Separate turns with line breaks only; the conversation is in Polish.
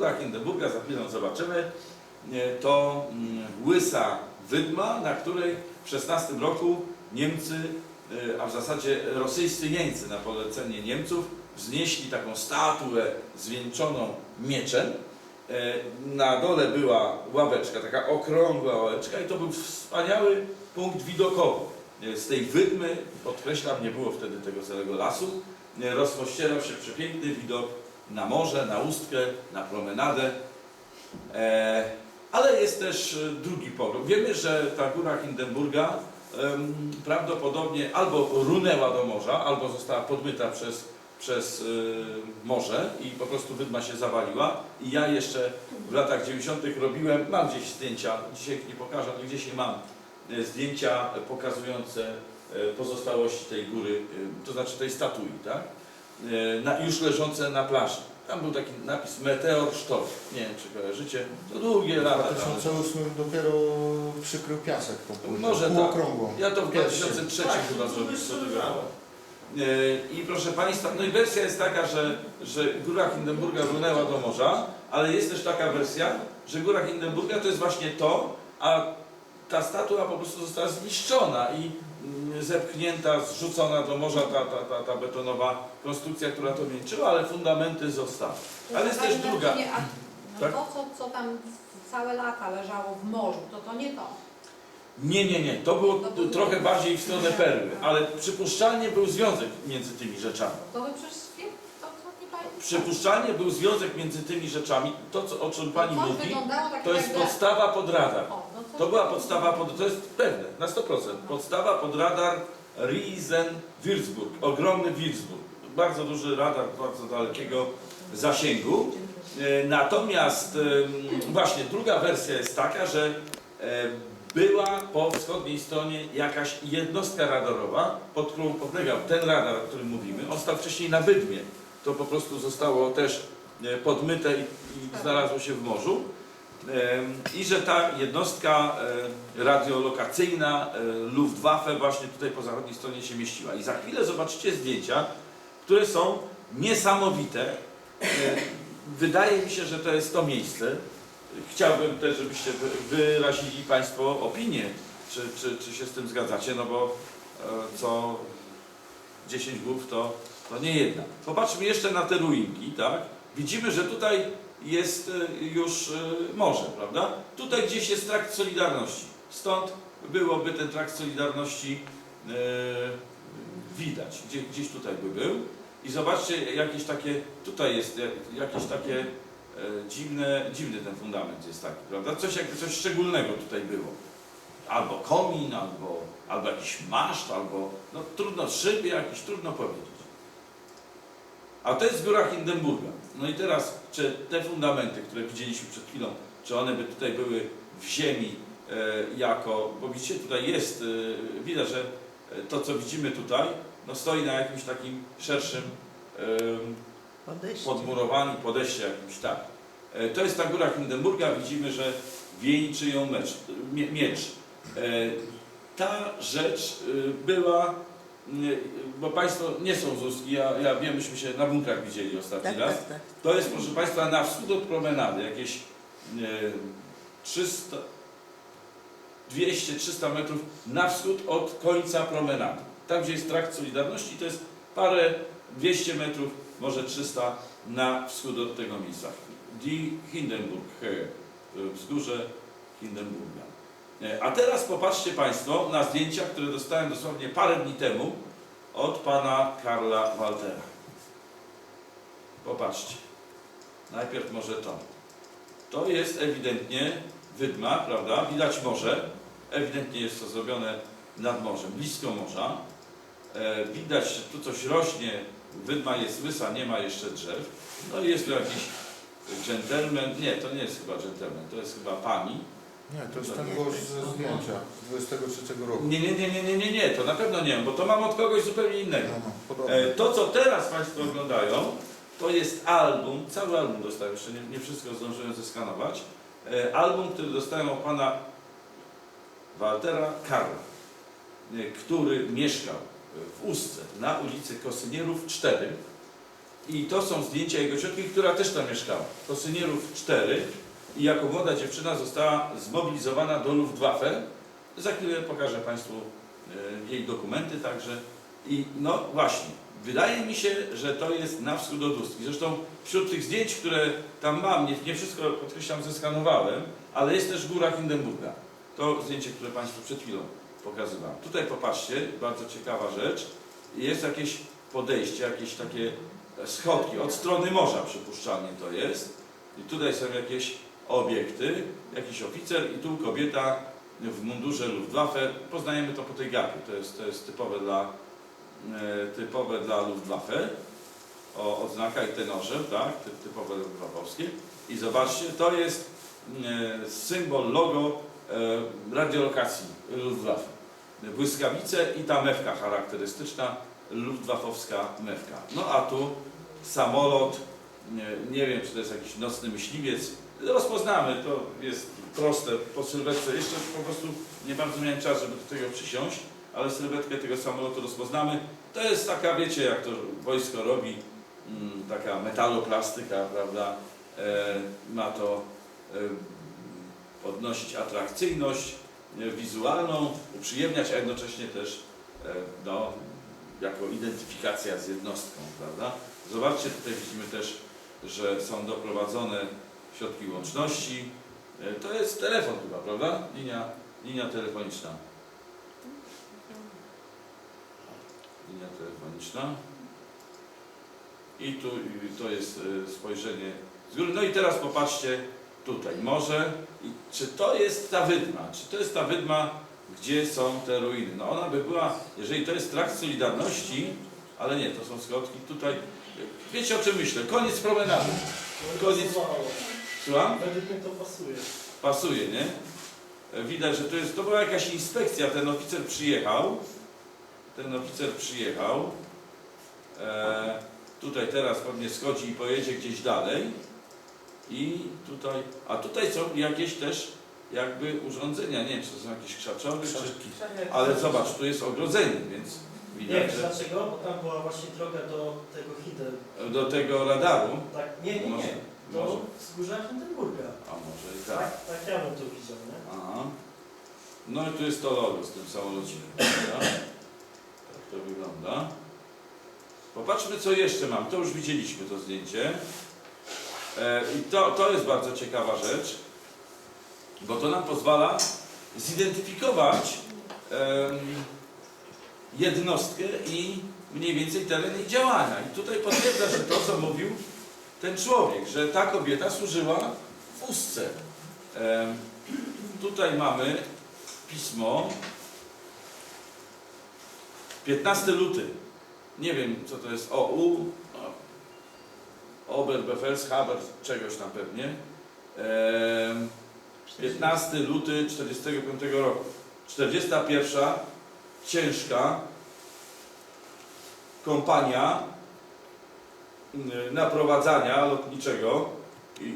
góra Hindenburga, za chwilę zobaczymy, to mm, łysa wydma, na której w XVI roku Niemcy, e, a w zasadzie rosyjscy Niemcy na polecenie Niemców wznieśli taką statuę zwieńczoną mieczem. E, Na dole była ławeczka, taka okrągła ławeczka i to był wspaniały punkt widokowy. E, Z tej wydmy, podkreślam, nie było wtedy tego całego lasu, rozpościerał się przepiękny widok na morze, na Ustkę, na promenadę. E, ale jest też e, drugi pogląd. Wiemy, że ta góra Hindenburga prawdopodobnie albo runęła do morza, albo została podmyta przez, przez e, morze i po prostu wydma się zawaliła. I ja jeszcze w latach 90. robiłem, mam gdzieś zdjęcia, dzisiaj nie pokażę, ale gdzieś je mam, zdjęcia pokazujące pozostałości tej góry, to znaczy tej statui, tak? E, Na, już leżące na plaży. Tam był taki napis Meteor Sztorm. Nie wiem, czy kojarzycie. To długie
W
lata. tam.
2008 dopiero przykrył piasek po płycie.
Może tak.
Półokrągłą.
Ja to w
Pierwszy.
2003
Tak,
chyba
to
zrobiłem. E, I proszę Państwa, no i wersja jest taka, że, że góra Hindenburga runęła do morza, ale jest też taka wersja, że góra Hindenburga to jest właśnie to, a ta statua po prostu została zniszczona i mm, zepchnięta, zrzucona do morza ta, ta, ta, ta betonowa konstrukcja, która to wieńczyła, ale fundamenty zostały. Ale jest też druga.
Marcinie, a No
Tak?
to, co, co tam całe lata leżało w morzu, to to nie to.
Nie, nie, nie, to było
To
trochę bardziej w stronę perły, ale przypuszczalnie był związek między tymi rzeczami.
To wy przecież wie, to, to nie pamiętam.
Przypuszczalnie był związek między tymi rzeczami. To, co, o czym Pani
coś
mówi,
wyglądało tak
to jest
jakby-
podstawa pod radar.
O, no
To była podstawa pod... To jest pewne, na 100%. Podstawa pod radar Riesen-Würzburg. Ogromny Würzburg. Bardzo duży radar, bardzo dalekiego zasięgu. E, Natomiast em, właśnie druga wersja jest taka, że e, była po wschodniej stronie jakaś jednostka radarowa, pod którą podlegał ten radar, o którym mówimy. On stał wcześniej na Wydmie. To po prostu zostało też e, podmyte i, i znalazło się w morzu. I że ta jednostka e, radiolokacyjna e, Luftwaffe właśnie tutaj po zachodniej stronie się mieściła. I za chwilę zobaczycie zdjęcia, które są niesamowite. Wydaje mi się, że to jest to miejsce. Chciałbym też, żebyście wy- wyrazili Państwo opinię, czy, czy, czy się z tym zgadzacie, no bo co 10 głów to, to nie jedna. Popatrzmy jeszcze na te ruinki, tak? Widzimy, że tutaj jest e, już e, morze, prawda? Tutaj gdzieś jest trakt Solidarności. Stąd byłoby ten trakt Solidarności e, widać. Gdzie, gdzieś tutaj by był. I zobaczcie, jakieś takie, tutaj jest jak- jakieś takie dziwne, dziwny ten fundament jest taki, prawda? Coś, jakby coś szczególnego tutaj było. Albo komin, albo, albo jakiś maszt, albo, no trudno, szyby jakieś, trudno powiedzieć. A to jest góra Hindenburga. No i teraz, czy te fundamenty, które widzieliśmy przed chwilą, czy one by tutaj były w ziemi e, jako, bo widzicie, tutaj jest, e, widać, że e, to, co widzimy tutaj, no stoi na jakimś takim szerszym
Podejście.
podmurowanym podejście jakimś tak. E, To jest ta góra Hindenburga, widzimy, że wieńczy ją mecz, mie, miecz. E, Ta rzecz y, była, y, bo Państwo nie są z Ustki, ja, ja wiem, myśmy się na bunkrach widzieli ostatni
Tak,
raz.
tak, tak.
To jest, proszę Państwa, na wschód od promenady, jakieś e, 300, 200-300 metrów na wschód od końca promenady. Tam, gdzie jest trakt Solidarności, to jest parę 200 metrów, może 300 na wschód od tego miejsca. Die Hindenburg, e, wzgórze Hindenburga. E, A teraz popatrzcie Państwo na zdjęcia, które dostałem dosłownie parę dni temu od pana Karla Waltera. Popatrzcie. Najpierw może to. To jest ewidentnie wydma, prawda? Widać morze. Ewidentnie jest to zrobione nad morzem, blisko morza. E, widać, że tu coś rośnie. Wydma jest łysa, nie ma jeszcze drzew. No i jest tu jakiś dżentelmen. Nie, to nie jest chyba dżentelmen, to jest chyba pani.
Nie, to jest ten gość ze zdjęcia z 23 roku.
Nie, nie, nie, nie, nie, nie, nie, to na pewno nie, bo to mam od kogoś zupełnie innego.
No, no.
E, To, co teraz Państwo oglądają, to jest album, cały album dostałem, jeszcze nie, nie wszystko zdążyłem zeskanować. E, Album, który dostałem od pana Waltera Karla, e, który mieszkał w Ustce na ulicy Kosynierów 4 I to są zdjęcia jego ciotki, która też tam mieszkała. To seniorów 4 i jako młoda dziewczyna została zmobilizowana do Luftwaffe. Za chwilę pokażę Państwu e, jej dokumenty także. I no właśnie, wydaje mi się, że to jest na wschód od Ustki. Zresztą wśród tych zdjęć, które tam mam, nie, nie wszystko podkreślam zeskanowałem, ale jest też góra Hindenburga. To zdjęcie, które Państwu przed chwilą pokazywałem. Tutaj popatrzcie, bardzo ciekawa rzecz. Jest jakieś podejście, jakieś takie schodki od strony morza przypuszczalnie to jest. I tutaj są jakieś obiekty, jakiś oficer i tu kobieta w mundurze Luftwaffe. Poznajemy to po tej gapie, to jest, to jest typowe dla, e, typowe dla Luftwaffe. O, odznaka i tenorze, tak, ty, typowe luftwaffowskie. I zobaczcie, to jest e, symbol, logo e, radiolokacji Luftwaffe. Błyskawice i ta mewka charakterystyczna, luftwaffowska mewka. No a tu samolot, nie wiem czy to jest jakiś nocny myśliwiec, rozpoznamy, to jest proste po sylwetce. Jeszcze po prostu nie bardzo miałem czas, żeby do tego przysiąść, ale sylwetkę tego samolotu rozpoznamy. To jest taka, wiecie jak to wojsko robi, mm, taka metaloplastyka, prawda, e, ma to e, podnosić atrakcyjność e, wizualną, uprzyjemniać, a jednocześnie też no, jako identyfikacja z jednostką, prawda? Zobaczcie, tutaj widzimy też, że są doprowadzone środki łączności. E, To jest telefon chyba, prawda? Linia, linia telefoniczna. Linia telefoniczna. I tu to jest e, spojrzenie z góry. No i teraz popatrzcie tutaj, morze. I czy to jest ta wydma? Czy to jest ta wydma, gdzie są te ruiny? No ona by była, jeżeli to jest trakt Solidarności, ale nie, to są schodki tutaj. Wiecie o czym myślę? Koniec promenady. Koniec. Słucham?
Według mnie to pasuje.
Pasuje, nie? E, Widać, że to jest, to była jakaś inspekcja, ten oficer przyjechał, ten oficer przyjechał, e, tutaj teraz pewnie schodzi i pojedzie gdzieś dalej i tutaj, a tutaj są jakieś też jakby urządzenia, nie wiem, czy to są jakieś krzaczory, czy, ale zobacz, tu jest ogrodzenie, więc
Nie
widać,
wiesz
że
dlaczego? Bo tam była właśnie droga do tego Hinden.
do tego radaru,
Tak, nie, nie,
Może-
nie.
może.
Do wzgórza Hindenburga.
a może i tak.
Tak, tak ja bym to widział, nie?
Aha. No i tu jest to logo z tym samolocikiem. prawda? Tak to wygląda. Popatrzmy co jeszcze mam. To już widzieliśmy to zdjęcie. E, I to, to jest bardzo ciekawa rzecz, bo to nam pozwala zidentyfikować em, jednostkę i mniej więcej teren jej działania. I tutaj potwierdza, że to, co mówił ten człowiek, że ta kobieta służyła w Ustce. Tutaj mamy pismo. 15 luty. Nie wiem, co to jest OU. no, Oberbefelshaber, czegoś tam pewnie. Em, 15 luty 45 roku. 41 ciężka kompania y, naprowadzania lotniczego i